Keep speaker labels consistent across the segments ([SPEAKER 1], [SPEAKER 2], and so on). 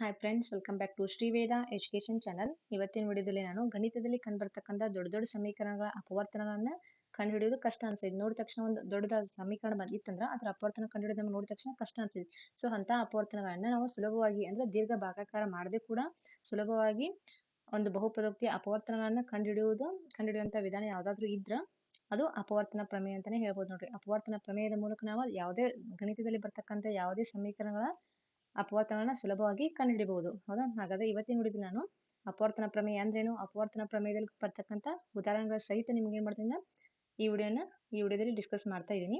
[SPEAKER 1] Hi friends welcome back to Shriveda education channel ಇವತ್ತಿನ ವಿಡಿಯೋದಲ್ಲಿ ನಾನು ಗಣಿತದಲ್ಲಿ ಕಂಡುಬರ್ತಕ್ಕಂಥ ದೊಡ್ಡ ದೊಡ್ಡ ಸಮೀಕರಣಗಳ ಅಪವರ್ತನಗಳನ್ನ ಕಂಡುಹಿಡಿಯೋದು ಕಷ್ಟ ಅನ್ಸಿದೆ. ನೋಡಿದ ತಕ್ಷಣ ಒಂದು ದೊಡ್ಡದಾದ ಸಮೀಕರಣ ಬಂದಿತ್ತಂದ್ರೆ ಅದರ ಅಪವರ್ತನ ಕಂಡುಹಿಡಿದ ನೋಡಿದ ತಕ್ಷಣ ಕಷ್ಟ ಅನ್ಸಿದೆ. ಸೊ ಅಂತ ಅಪವರ್ತನಗಳನ್ನ ನಾವು ಸುಲಭವಾಗಿ ಅಂದ್ರೆ ದೀರ್ಘ ಭಾಗಾಕಾರ ಮಾಡದೆ ಕೂಡ ಸುಲಭವಾಗಿ ಒಂದು ಬಹುಪದೋಕ್ತಿಯ ಅಪವರ್ತನಗಳನ್ನ ಕಂಡುಹಿಡಿಯುವುದು, ಕಂಡುಹಿಡಿಯುವಂಥ ವಿಧಾನ ಯಾವುದಾದ್ರೂ ಇದ್ರ ಅದು ಅಪವರ್ತನ ಪ್ರಮೇಯ ಅಂತಾನೆ ಹೇಳ್ಬೋದು ನೋಡ್ರಿ. ಅಪವರ್ತನ ಪ್ರಮೇಯದ ಮೂಲಕ ನಾವು ಯಾವುದೇ ಗಣಿತದಲ್ಲಿ ಬರ್ತಕ್ಕಂಥ ಯಾವುದೇ ಸಮೀಕರಣಗಳ ಅಪವರ್ತನಗಳನ್ನ ಸುಲಭವಾಗಿ ಕಂಡುಹಿಡಿಬಹುದು ಹೌದಾ? ಹಾಗಾದ್ರೆ ಇವತ್ತಿನ ವಿಡಿಯೋದಲ್ಲಿ ನಾನು ಅಪವರ್ತನ ಪ್ರಮೇಯ ಅಂದ್ರೇನು? ಅಪವರ್ತನ ಪ್ರಮೇಯದಲ್ಲಿ ಬರ್ತಕ್ಕಂಥ ಉದಾಹರಣೆಗಳ ಸಹಿತ ನಿಮ್ಗೆ ಏನ್ ಮಾಡ್ತೀನಿ ಈ ವಿಡಿಯೋನ, ಈ ವಿಡಿಯೋದಲ್ಲಿ ಡಿಸ್ಕಸ್ ಮಾಡ್ತಾ ಇದ್ದೀನಿ.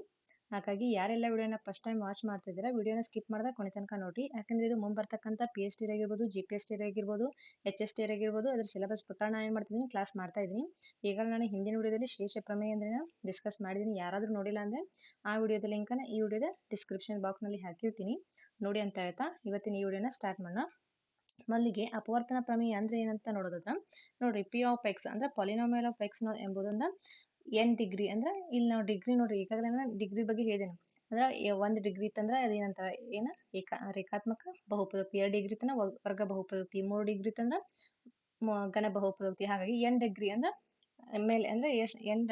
[SPEAKER 1] ಹಾಗಾಗಿ ಯಾರೆಲ್ಲ ವಿಡಿಯೋನ ಫಸ್ಟ್ ಟೈಮ್ ವಾಚ್ ಮಾಡ್ತಾ ಇದ್ದೀರಾ ವಿಡಿಯೋನ ಸ್ಕಿಪ್ ಮಾಡಿದ್ರೆ ಕೊನೆ ತನಕ ನೋಡಿ. ಯಾಕಂದ್ರೆ ಇದು ಮುಂಬರ್ತಕ್ಕಂಥ ಪಿ ಎಚ್ ಟಿ ಆಗಿರ್ಬೋದು ಜಿ ಪಿ ಎಸ್ ಟಿ ಆಗಿರ್ಬೋದು ಎಚ್ ಎಸ್ ಟಿ ಆಗಿರ್ಬೋದು ಅದ್ರ ಸಿಲೆಬಸ್ ಪ್ರಕಾರ ನಾನು ಏನು ಮಾಡ್ತಿದ್ದೀನಿ ಕ್ಲಾಸ್ ಮಾಡ್ತಾ ಇದ್ದೀನಿ. ಈಗ ನಾನು ಹಿಂದಿನ ವಿಡಿಯೋದಲ್ಲಿ ಶೇಷ ಪ್ರಮೇಯ ಅಂದ್ರೆ ಡಿಸ್ಕಸ್ ಮಾಡಿದ್ದೀನಿ. ಯಾರಾದರೂ ನೋಡಿಲ್ಲ ಅಂದರೆ ಆ ವಿಡಿಯೋದ ಲಿಂಕನ್ನು ಈ ವಿಡಿಯೋದ ಡಿಸ್ಕ್ರಿಪ್ಷನ್ ಬಾಕ್ಸ್ನಲ್ಲಿ ಹಾಕಿರ್ತೀನಿ. ನೋಡಿ ಅಂತ ಹೇಳ್ತಾ ಇವತ್ತಿನ ಈ ವಿಡಿಯೋನ ಸ್ಟಾರ್ಟ್ ಮಾಡೋಣ. ಮಲ್ಲಿಗೆ ಅಪವರ್ತನ ಪ್ರಮೇಯ ಅಂದ್ರೆ ಏನಂತ ನೋಡೋದಾದ್ರೆ ನೋಡ್ರಿ ಪಿ ಆಫ್ ಎಕ್ಸ್ ಅಂದ್ರೆ ಪಾಲಿನೋಮಿಯಲ್ ಆಫ್ ಎಕ್ಸ್ ಎಂಬುದೊಂದು ಎನ್ ಡಿಗ್ರಿ ಅಂದ್ರೆ ಇಲ್ಲಿ ನಾವು ಡಿಗ್ರಿ ನೋಡ್ರಿ ಈಗಾಗಲೇ ಡಿಗ್ರಿ ಬಗ್ಗೆ ಹೇಳಿದೆ ಅಂದ್ರೆ ಒಂದ್ ಡಿಗ್ರಿ ಇತ್ತಂದ್ರೆ ಅದೇನಂತಾರೆ, ಏನ ಏಕ ರೇಖಾತ್ಮಕ ಬಹುಪದೋಕ್ತಿ. ಎರಡು ಡಿಗ್ರಿ ತನ ವರ್ಗ ಬಹುಪದೋಕ್ತಿ. ಮೂರು ಡಿಗ್ರಿ ತಂದ್ರ ಘನ ಬಹುಪದೋಕ್ತಿ. ಹಾಗಾಗಿ ಎನ್ ಡಿಗ್ರಿ ಅಂದ್ರೆ ಮೇಲೆ ಅಂದ್ರೆ ಎಷ್ಟ್ ಎನ್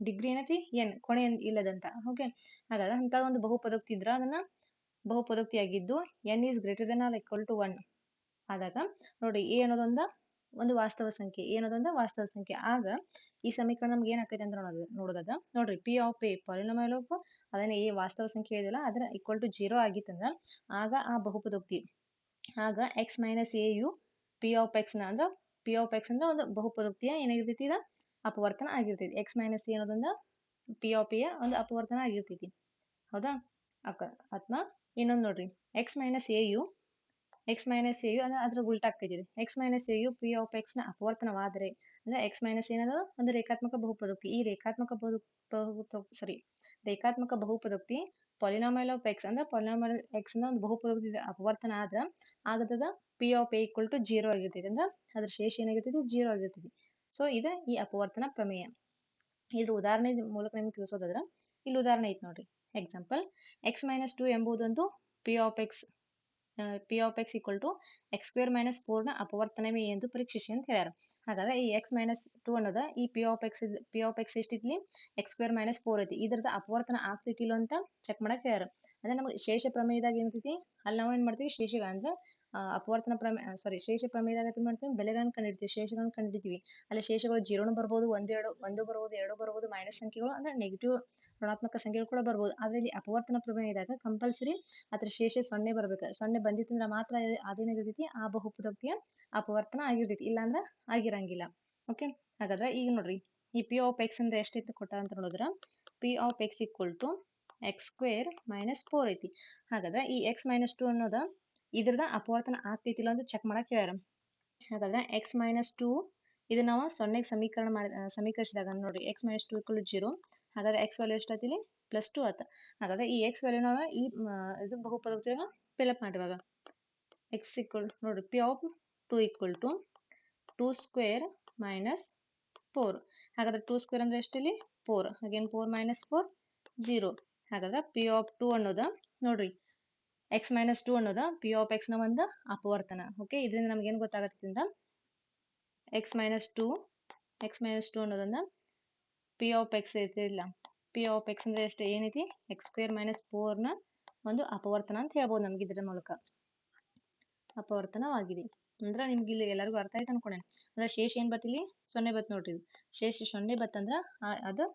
[SPEAKER 1] ಡಿಗ್ರಿ ಏನೈತಿ? ಎನ್ ಕೊನೆ ಇಲ್ಲದಂತ. ಓಕೆ. ಹಾಗಾದ್ರೆ ಅಂತ ಒಂದು ಬಹುಪದೋಕ್ತಿ ಇದ್ರ ಅದನ್ನ ಬಹುಪದೋಕ್ತಿ ಆಗಿದ್ದು N is greater than or equal to one. ಆದಾಗ ನೋಡಿ ಎ ಅನ್ನೋದೊಂದ ಒಂದು ವಾಸ್ತವ ಸಂಖ್ಯೆ ಏನದಂದ್ರೆ ವಾಸ್ತವ ಸಂಖ್ಯೆ. ಆಗ ಈ ಸಮೀಕರಣ ನಮ್ಗೆ ಏನಾಕೈತೆ ಅಂತ ನೋಡೋದು, ನೋಡೋದದ? ನೋಡ್ರಿ P of A polynomial of ಅದನ್ನ ಎ ವಾಸ್ತವ ಸಂಖ್ಯೆ ಇದೆಯಲ್ಲ ಅದ್ರ ಈಕ್ವಲ್ ಟು ಜೀರೋ ಆಗಿತ್ತಂದ್ರ, ಆಗ ಆ ಬಹುಪದೋಕ್ತಿ, ಆಗ ಎಕ್ಸ್ ಮೈನಸ್ ಎ ಯು ಪಿ ಆಫ್ ಎಕ್ಸ್ನ, ಅಂದ್ರೆ ಪಿ ಆಫ್ ಎಕ್ಸ್ ಅಂದ್ರೆ ಒಂದು ಬಹುಪದೋಕ್ತಿಯ ಏನಾಗಿರ್ತೈತಿ ಇದ ಅಪವರ್ತನ ಆಗಿರ್ತೈತಿ. ಎಕ್ಸ್ ಮೈನಸ್ ಎ ಅನ್ನೋದೊಂದು ಪಿ ಆಫ್ ಎ ಒಂದು ಅಪವರ್ತನ ಆಗಿರ್ತೈತಿ. ಹೌದಾ? ಅಕ್ಕ ಅಥವಾ ಇನ್ನೊಂದು ನೋಡ್ರಿ. ಎಕ್ಸ್ ಮೈನಸ್ ಎ ಯು ಎಕ್ಸ್ ಮೈನಸ್ ಎ ಯು ಅಂದ್ರೆ ಅದ್ರ ಉಲ್ಟಾ ಆಗ್ತೈತಿ ಎಕ್ಸ್ ಮೈನಸ್ ಎ ಯು ಪಿ ಆಫ್ ಎಕ್ಸ್ನ ಅಪವರ್ತನವಾದರೆ ಅಂದ್ರೆ ಎಕ್ಸ್ ಮೈನಸ್ ಏನದ? ಒಂದು ರೇಖಾತ್ಮಕ ಬಹುಪದೋಕ್ತಿ. ಈ ರೇಖಾತ್ಮಕ ಬಹು ಸಾರಿ ರೇಖಾತ್ಮಕ ಬಹುಪದೋಕ್ತಿ ಪಾಲಿನಾಮಿಯಲ್ ಆಫ್ ಎಕ್ಸ್ ಅಂದ್ರೆ ಪಾಲಿನಾಮಿಯಲ್ ಎಕ್ಸ್ನ ಒಂದು ಬಹುಪದೋಕ್ತಿ ಅಪವರ್ತನ ಆದ್ರೆ ಆಗದ P of A equal to zero ಆಗಿರ್ತೈತಿ. ಅಂದ್ರೆ ಅದ್ರ ಶೇಷ ಏನಾಗಿರ್ತೈತಿ? ಜೀರೋ ಆಗಿರ್ತೈತಿ. ಸೊ ಇದ ಈ ಅಪವರ್ತನ ಪ್ರಮೇಯ. ಇದ್ರ ಉದಾಹರಣೆ ಮೂಲಕ ನಿಮ್ಗೆ ತಿಳಿಸೋದಾದ್ರ, ಇಲ್ಲಿ ಉದಾಹರಣೆ ಐತಿ ನೋಡ್ರಿ. Example X minus two ಎಂಬುದೊಂದು P of X P of X equal to X square ಮೈನಸ್ನ ಅಪವರ್ತನವೇ ಎಂದು ಪರೀಕ್ಷಿಸಿ ಅಂತ ಹೇಳ್ಯಾರ. ಹಾಗಾದ್ರೆ ಈ ಎಕ್ಸ್ ಮೈನಸ್ ಟು ಅನ್ನೋದ ಈ P of X P of X ಎಷ್ಟಿದ್ಲಿ? X square minus four ಐತಿ. ಇದ್ರದ ಅಪವರ್ತನ ಆಗ್ತೈತಿಲ್ಲ ಅಂತ ಚೆಕ್ ಮಾಡಕ್ ಹೇಳ್ಯಾರ. ಅಂದ್ರೆ ನಮಗೆ ಶೇಷ ಪ್ರಮೇಯದಾಗ ಏನೈತಿ ಅಲ್ಲಿ ನಾವು ಏನ್ ಮಾಡ್ತೀವಿ? ಶೇಷ ಅಂದ್ರೆ ಅಪವರ್ತನ ಪ್ರಮೇಯ ಸಾರಿ ಶೇಷ ಪ್ರಮೇಯದಾಗ ಏನ್ ಮಾಡ್ತೀವಿ? ಬೆಲೆಗಳನ್ನ ಕಂಡಿಡ್ತೀವಿ, ಶೇಷಗಳನ್ನ ಕಂಡಿಡ್ತೀವಿ. ಅಲ್ಲಿ ಶೇಷಗಳು ಜೀರೋನು ಬರ್ಬೋದು, ಒಂದು ಎರಡು, ಒಂದು ಬರ್ಬೋದು, ಎರಡು ಬರ್ಬೋದು ಮೈನಸ್ ಸಂಖ್ಯೆಗಳು ಅಂದ್ರೆ ನೆಗೆಟಿವ್ ಋಣಾತ್ಮಕ ಸಂಖ್ಯೆಗಳು ಕೂಡ ಬರ್ಬೋದು. ಆದ್ರೆ ಇಲ್ಲಿ ಅಪವರ್ತನ ಪ್ರಮೇಯದಾಗ ಕಂಪಲ್ಸರಿ ಅದ್ರ ಶೇಷ ಸೊನ್ನೆ ಬರ್ಬೇಕು. ಸೊನ್ನೆ ಬಂದಿತ್ತಂದ್ರೆ ಮಾತ್ರ ಅದೇನಾಗಿರ್ತೈತಿ? ಆ ಬಹುಪದೋಕ್ತಿಯ ಅಪವರ್ತನ ಆಗಿರ್ತೈತಿ. ಇಲ್ಲಾಂದ್ರ ಆಗಿರಂಗಿಲ್ಲ. ಓಕೆ ಹಾಗಾದ್ರೆ ಈಗ ನೋಡ್ರಿ. ಈ ಪಿ ಆಫ್ ಎಕ್ಸ್ ಅಂದ್ರೆ ಎಷ್ಟೈತೆ ಕೊಟ್ಟಾರ ಅಂತ ನೋಡಿದ್ರ? P of X equal to X square minus four ಐತಿ. ಹಾಗಾದ್ರೆ ಈ ಎಕ್ಸ್ ಮೈನಸ್ ಟು ಅನ್ನೋದು ಇದ್ರದ ಅಪವರ್ತನ ಆಗ್ತೈತಿಲ್ಲ ಅಂತ ಚೆಕ್ ಮಾಡಕ್ ಹೇಳ್ಯಾರ. ಹಾಗಾದ್ರೆ ಎಕ್ಸ್ ಮೈನಸ್ ಟು ಇದು ನಾವು ಸೊನ್ನೆಗೆ ಸಮೀಕರಣ ಮಾಡಿ ಸಮೀಕರಿಸಿದಾಗ ನೋಡ್ರಿ X minus two equal zero ಹಾಗಾದ್ರೆ ಎಕ್ಸ್ ವ್ಯಾಲ್ಯೂ ಎಷ್ಟಾಗ್ತಿಲಿ ಪ್ಲಸ್ ಟು ಆತ ಹಾಗಾದ್ರೆ ಈ ಎಕ್ಸ್ ವ್ಯಾಲ್ಯೂ ನಾವು ಈ ಇದು ಬಹುಪದೋಕ್ತಿಯಾಗ ಫಿಲಪ್ ಮಾಡಿವಾಗ ಎಕ್ಸ್ ಈಕ್ವಲ್ ನೋಡ್ರಿ P of two equal to two square minus four ಹಾಗಾದ್ರೆ ಟೂ ಸ್ಕ್ವೇರ್ ಅಂದ್ರೆ ಎಷ್ಟಿಲ್ಲಿ four again four minus four zero ಹಾಗಾದ್ರೆ ಪಿ ಆಫ್ ಟು ಅನ್ನೋದು ನೋಡ್ರಿ ಎಕ್ಸ್ ಮೈನಸ್ ಟು ಅನ್ನೋದು ಪಿ ಆಫ್ ಎಕ್ಸ್ನ ಒಂದು ಅಪವರ್ತನ. ಓಕೆ ಇದರಿಂದ ನಮ್ಗೆ ಏನು ಗೊತ್ತಾಗತ್ತೆ ಅಂದ್ರೆ X minus two X minus two ಅನ್ನೋದನ್ನ ಪಿ ಆಫ್ ಎಕ್ಸ್ ಐತಿ ಇಲ್ಲ? ಪಿ ಆಫ್ ಎಕ್ಸ್ ಅಂದ್ರೆ ಎಷ್ಟು ಏನೈತಿ? ಎಕ್ಸ್ ಸ್ಕ್ವೇರ್ ಮೈನಸ್ ಫೋರ್ನ ಒಂದು ಅಪವರ್ತನ ಅಂತ ಹೇಳ್ಬೋದು ನಮ್ಗೆ ಇದ್ರ ಮೂಲಕ. ಅಪವರ್ತನವಾಗಿದೆ. ಅಂದ್ರೆ ನಿಮ್ಗೆ ಇಲ್ಲಿ ಎಲ್ಲರಿಗೂ ಅರ್ಥ ಆಯ್ತು ಅನ್ಕೊಂಡೇನೆ. ಅಂದ್ರೆ ಶೇಷ ಏನ್ ಬತ್ತಿಲ್ಲಿ ಸೊನ್ನೆ ಬತ್ ನೋಡ್ರಿ ಶೇಷ ಸೊನ್ನೆ ಅಂದ್ರೆ ಅದು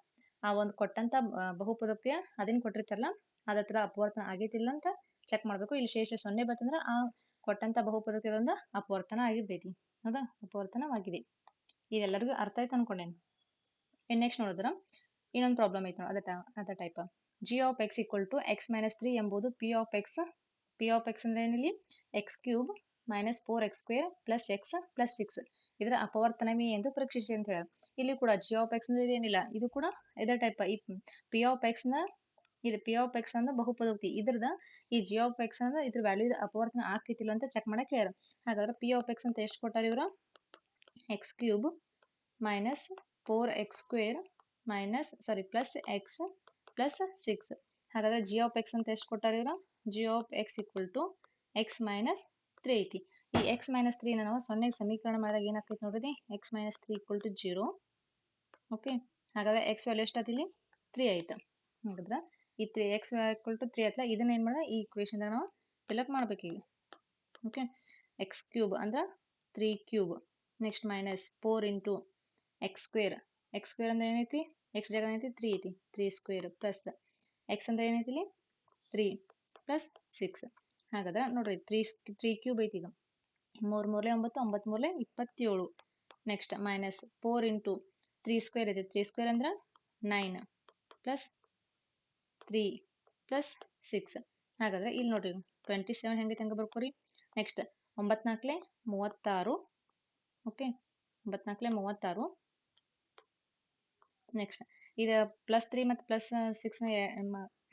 [SPEAKER 1] ಆ ಒಂದು ಕೊಟ್ಟಂತ ಬಹುಪದೋಕ್ತಿಯ ಅದೇನ್ ಕೊಟ್ಟಿರ್ತಾರಲ್ಲ, ಅದತ್ರ ಅಪವರ್ತನ ಆಗೈತಿಲ್ಲ ಅಂತ ಚೆಕ್ ಮಾಡ್ಬೇಕು. ಇಲ್ಲಿ ಶೇಷ ಸೊನ್ನೆ ಬಂತಂದ್ರೆ ಆ ಕೊಟ್ಟಂತ ಬಹುಪದೋಕ್ತಿಯದೊಂದ ಅಪವರ್ತನ ಆಗಿರ್ತೈತಿ. ಹೌದಾ? ಅಪವರ್ತನವಾಗಿದೆ. ಇದೆಲ್ಲರಿಗೂ ಅರ್ಥ ಆಯ್ತು ಅನ್ಕೊಂಡೇನು. ಇನ್ ನೆಕ್ಸ್ಟ್ ನೋಡಿದ್ರ, ಇನ್ನೊಂದು ಪ್ರಾಬ್ಲಮ್ ಐತೆ ನೋಡಿ, ಅದ ಅದ type g of x equal to x minus three ಎಂಬುದು p of x p of x ಅಂದ್ರೆ ಏನಿಲ್ಲಿ x cube minus four x square plus x plus six ಇದರ ಅಪವರ್ತನವೇ ಎಂದು ಪರೀಕ್ಷಿಸಿ ಅಂತ ಹೇಳ ಇಲ್ಲಿ ಕೂಡ ಜಿ ಆಫ್ ಎಕ್ಸ್ ಅಂದ್ರೆ ಏನಿಲ್ಲ, ಇದು ಕೂಡ ಇದೇ ಟೈಪ್ ಈ ಪಿ ಆಫ್ ಎಕ್ಸ್ನ, ಇದು ಪಿ ಆಫ್ ಎಕ್ಸ್ ಅಂದ್ರೆ ಬಹುಪದೋಕ್ತಿ. ಇದ್ರದ ಈ ಜಿ ಆಫ್ ಎಕ್ಸ್ ಅಂದ್ರೆ ಇದ್ರ ವ್ಯಾಲ್ಯೂ ಅಪವರ್ತನ ಆಕೈತಿಲ್ಲ ಅಂತ ಚೆಕ್ ಮಾಡಕ್ ಹೇಳ್ಯಾರ ಹಾಗಾದ್ರೆ ಪಿ ಆಫ್ ಎಕ್ಸ್ ಅಂತ ಎಷ್ಟು ಕೊಟ್ಟಾರ ಇವರು? X cube minus four x square minus sorry plus x plus six ಹಾಗಾದ್ರೆ ಜಿ ಆಫ್ ಎಕ್ಸ್ ಅಂತ ಎಷ್ಟು ಕೊಟ್ಟಾರ ಇವ್ರ? G of x equal to x minus three ಐತಿ. ಈ ಎಕ್ಸ್ ಮೈನಸ್ ತ್ರೀನ ನಾವು ಸೊನ್ನೆಗೆ ಸಮೀಕರಣ ಮಾಡಿದಾಗ ಏನಾಗ್ತೈತಿ ನೋಡ್ರಿ? X minus three equal to zero okay ಹಾಗಾದ್ರೆ ಎಕ್ಸ್ ವ್ಯಾಲ್ಯೂ ಎಷ್ಟು ಇಲ್ಲಿ? ತ್ರೀ ಆಯ್ತು. ನೋಡಿದ್ರ? ಈ three x equal to three ಆಯ್ತಲ್ಲ, ಇದನ್ನ ಏನು ಮಾಡೋಣ ಈ ಇಕ್ವೇಶನ್ದಾಗ ನಾವು ಫಿಲಪ್ ಮಾಡ್ಬೇಕು ಈಗ. ಓಕೆ ಎಕ್ಸ್ ಕ್ಯೂಬ್ ಅಂದ್ರೆ three cube next minus four into x square x square ಅಂದ್ರೆ ಏನೈತಿ? ಎಕ್ಸ್ ಜಾಗ ಏನೈತಿ? ತ್ರೀ ಐತಿ. ತ್ರೀ ಸ್ಕ್ವೇರ್ ಪ್ಲಸ್ ಎಕ್ಸ್ ಅಂದ್ರೆ ಏನೈತಿ ಇಲ್ಲಿ? ತ್ರೀ ಪ್ಲಸ್ ಸಿಕ್ಸ್ ಹಾಗಾದ್ರೆ ನೋಡ್ರಿ ತ್ರೀ ತ್ರೀ ಕ್ಯೂಬ್ ಐತಿ ಈಗ. ಮೂರ್ ಮೂರಲೆ ಒಂಬತ್ತು ಒಂಬತ್ತು ಮೂರ್ಲೆ ಇಪ್ಪತ್ತೇಳು. Next minus four into three square ಐತಿ ತ್ರೀ ಸ್ಕ್ವೇರ್ ಅಂದ್ರೆ nine plus three plus six ಹಾಗಾದ್ರೆ ಇಲ್ಲಿ ನೋಡ್ರಿ ಟ್ವೆಂಟಿ ಸೆವೆನ್ ಹೆಂಗೈತೆ ಹಂಗೆ ಬರ್ಕೋರಿ. ನೆಕ್ಸ್ಟ್ ಒಂಬತ್ನಾಲ್ಕಲೆ ಮೂವತ್ತಾರು. ಓಕೆ ಒಂಬತ್ನಾಲ್ಕಲೆ ಮೂವತ್ತಾರು. ನೆಕ್ಸ್ಟ್ ಇದು ಪ್ಲಸ್ ತ್ರೀ ಮತ್ತು ಪ್ಲಸ್ ಸಿಕ್ಸ್ನ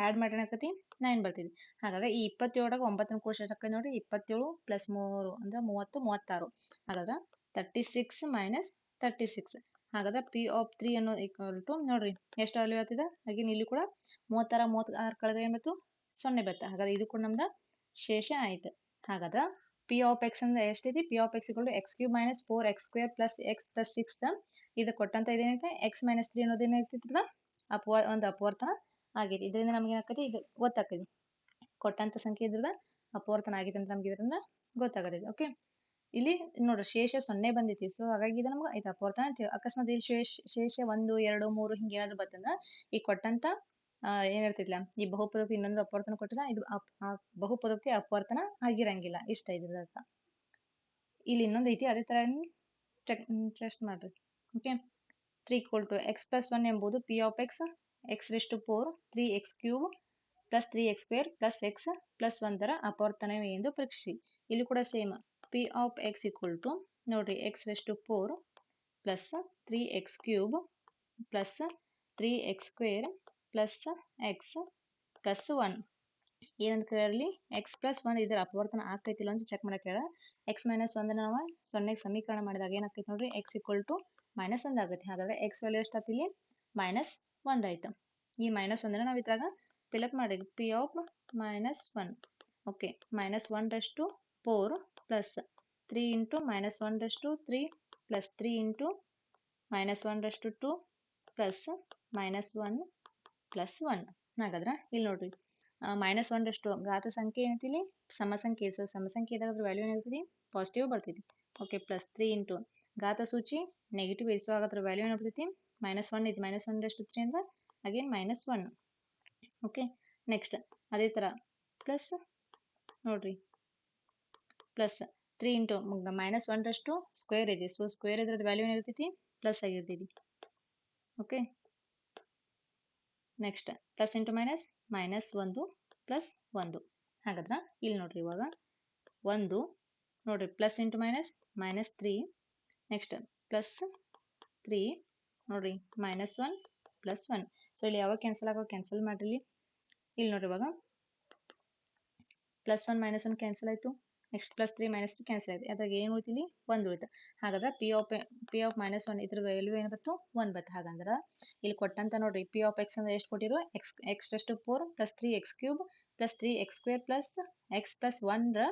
[SPEAKER 1] ಆ್ಯಡ್ ಮಾಡೋಣ ಆಕತಿ ನೈನ್ ಬರ್ತಿದೆ ಹಾಗಾದ್ರೆ ಈ ಇಪ್ಪತ್ತೇಳಾಗ ಒಂಬತ್ತನ ಕೋಶ ನೋಡಿ ಇಪ್ಪತ್ತೇಳು ಪ್ಲಸ್ ಮೂರು ಅಂದ್ರೆ ಮೂವತ್ತು, ಮೂವತ್ತಾರು. ಹಾಗಾದ್ರೆ thirty six minus thirty six ಹಾಗಾದ್ರೆ ಪಿ ಆಫ್ ತ್ರೀ ಅನ್ನೋ ಈಕ್ವಲ್ ಟು ನೋಡ್ರಿ, ಎಷ್ಟು ವ್ಯಾಲ್ಯೂ ಆಗ್ತಿದೆ ಹಾಗೆ ಇಲ್ಲಿ ಕೂಡ ಮೂವತ್ತಾರ, ಮೂವತ್ತಾರು ಕಳೆದ್ರೆ ಏನು ಬಂತು ಸೊನ್ನೆ ಬರುತ್ತೆ ಹಾಗಾದ್ರೆ ಇದು ಕೂಡ ನಮ್ದು ಶೇಷ ಆಯ್ತು. ಹಾಗಾದ್ರೆ ಪಿ ಆಫ್ ಎಕ್ಸ್ ಅಂದ್ರೆ ಎಷ್ಟಿದೆ? P of x equal x cube minus four x square plus x plus six ಇದು ಕೊಟ್ಟಂತ ಇದೇನೈತೆ? ಎಕ್ಸ್ ಮೈನಸ್ ತ್ರೀ ಅನ್ನೋದು ಅಪವರ್ ಅಪವ ಒಂದು ಅಪವರ್ತನ. ಆಗೈತಿ ಇದರಿಂದ ನಮ್ಗೆ ಏನಾಕತಿ ಈಗ ಗೊತ್ತಾಗ್ತದೆ. ಕೊಟ್ಟಂತ ಸಂಖ್ಯೆ ಇದ್ರದ ಅಪವರ್ತನ ಆಗೈತೆ ಅಂತ ನಮ್ಗೆ ಇದರಿಂದ ಗೊತ್ತಾಗತೈತಿ ಓಕೆ ಇಲ್ಲಿ ನೋಡ್ರಿ ಶೇಷ ಸೊನ್ನೆ ಬಂದೈತಿ ಸೊ ಹಾಗಾಗಿ ಇದು ನಮ್ಗೆ ಇದು ಅಪವರ್ತನ ಅಂತೀವಿ ಅಕಸ್ಮಾತ್ ಇಲ್ಲಿ ಶೇಷ ಶೇಷ ಒಂದು, ಎರಡು, ಮೂರು ಹಿಂಗೆ ಏನಾದ್ರು ಬಂತಂದ್ರೆ, ಈ ಕೊಟ್ಟಂತ ಏನಿರ್ತಿದ್ಲ ಈ ಬಹುಪದಕ್ಕೆ ಇನ್ನೊಂದು ಅಪವರ್ತನ ಕೊಟ್ಟಿಲ್ಲ ಇದು ಬಹುಪದಕ್ಕೆ ಅಪವರ್ತನ ಆಗಿರಂಗಿಲ್ಲ. ಇಷ್ಟ ಇದ್ರ ಅರ್ಥ ಇಲ್ಲಿ ಇನ್ನೊಂದು ಐತಿ, ಅದೇ ತರ ಚೆಕ್ ಟೆಸ್ಟ್ ಮಾಡ್ರಿ. Okay three equal to X plus one ಎಂಬುದು p of x x rest four three x cube plus three x square plus x plus ಒಂದರ ಅಪವರ್ತನವೇ ಎಂದು ಪರೀಕ್ಷಿಸಿ. ಇಲ್ಲಿ ಕೂಡ same p of x equal to ನೋಡಿರಿ x rest four plus three x cube plus three x square plus x plus one ಏನಂತ ಕೇಳಲಿ X plus one ಇದರ ಅಪವರ್ತನ ಆಗ್ತೈತಿಲ್ಲ ಅಂತ ಚೆಕ್ ಮಾಡಕ್ಕೆ ಹೇಳ ಎಕ್ಸ್ ಮೈನಸ್ ಒಂದನ್ನ ನಾವು ಸೊನ್ನೆಗೆ ಸಮೀಕರಣ ಮಾಡಿದಾಗ ಏನಾಗ್ತೈತಿ ನೋಡ್ರಿ? ಎಕ್ಸ್ ಈಕ್ವಲ್ ಟು ಮೈನಸ್ ಒಂದು ಆಗುತ್ತೆ. ಹಾಗಾದ್ರೆ ಎಕ್ಸ್ ವ್ಯಾಲ್ಯೂ ಎಷ್ಟಾಯ್ತು ಇಲ್ಲಿ? ಮೈನಸ್ ಒಂದು ಆಯ್ತು ಈ ಮೈನಸ್ ಒಂದನ್ನು ನಾವು ಇದ್ರಾಗ ಫಿಲಪ್ ಮಾಡಿ p of minus one okay minus one ರಷ್ಟು four plus three into minus one ರಷ್ಟು three plus three into minus one ರಷ್ಟು two plus minus one plus one ಹಾಗಾದ್ರೆ ಇಲ್ಲಿ ನೋಡ್ರಿ. ಮೈನಸ್ ಒನ್ರಷ್ಟು ಘಾತ ಸಂಖ್ಯೆ ಏನೈತಿ ಇಲ್ಲಿ ಸಮ ಸಂಖ್ಯೆ ಸೊ ಸಮಸಂಖ್ಯೆ. ಇದ್ದಾಗ ಅದ್ರ ವ್ಯಾಲ್ಯೂ ಏನಿರ್ತೈತಿ ಪಾಸಿಟಿವ್ ಬರ್ತೈತಿ ಓಕೆ ಪ್ಲಸ್ ತ್ರೀ ಇಂಟು ಘಾತ ಸೂಚಿ ನೆಗೆಟಿವ್ ಐತಿ ಅದ್ರ ವ್ಯಾಲ್ಯೂ ಏನಾಗ್ತೈತಿ ಮೈನಸ್ ಒನ್ ಇದು ಮೈನಸ್ ಒನ್ರಷ್ಟು ತ್ರೀ ಅಂದ್ರೆ again minus one okay next ಅದೇ ಥರ ಪ್ಲಸ್ ನೋಡ್ರಿ. ಪ್ಲಸ್ ತ್ರೀ ಇಂಟು ಮೈನಸ್ ಒನ್ರಷ್ಟು ಸ್ಕ್ವೇರ್ ಇದೆ. ಸೊ ಸ್ಕ್ವೇರ್ ಇದ್ರದ್ದು ವ್ಯಾಲ್ಯೂ ಏನಿರ್ತೈತಿ ಪ್ಲಸ್ ಆಗಿರ್ತೈತಿ. Okay next plus into minus minus ಒಂದು ಪ್ಲಸ್ ಒಂದು. ಹಾಗಾದ್ರೆ ಇಲ್ಲಿ ನೋಡ್ರಿ ಇವಾಗ. ಒಂದು ನೋಡ್ರಿ. Plus into minus minus three next plus three ನೋಡ್ರಿ minus one plus one so ಇಲ್ಲಿ ಯಾವಾಗ ಕ್ಯಾನ್ಸಲ್ ಆಗೋ ಕ್ಯಾನ್ಸಲ್ ಮಾಡ್ರಿ. ಇಲ್ಲಿ ನೋಡ್ರಿ ಇವಾಗ. Plus one minus one cancel ಆಯಿತು. Next plus three minus three cancel ಆಯ್ತು. ಅದ್ರಾಗ ಏನು ಉಳಿತಿಲಿ ಒಂದು ಉಳಿತು. ಹಾಗಾದ್ರೆ p of p of minus one ಇದ್ರ ವ್ಯಾಲ್ಯೂ ಏನು ಬತ್ತು? ಒನ್ ಬತ್ತು. ಹಾಗಂದ್ರೆ ಇಲ್ಲಿ ಕೊಟ್ಟಂತ ನೋಡ್ರಿ ಪಿ ಆಫ್ ಎಕ್ಸ್ ಅಂದ್ರೆ ಎಷ್ಟು ಕೊಟ್ಟಿರೋ? X x to four plus three x cube plus three x square plus x plus ಒನ್ರ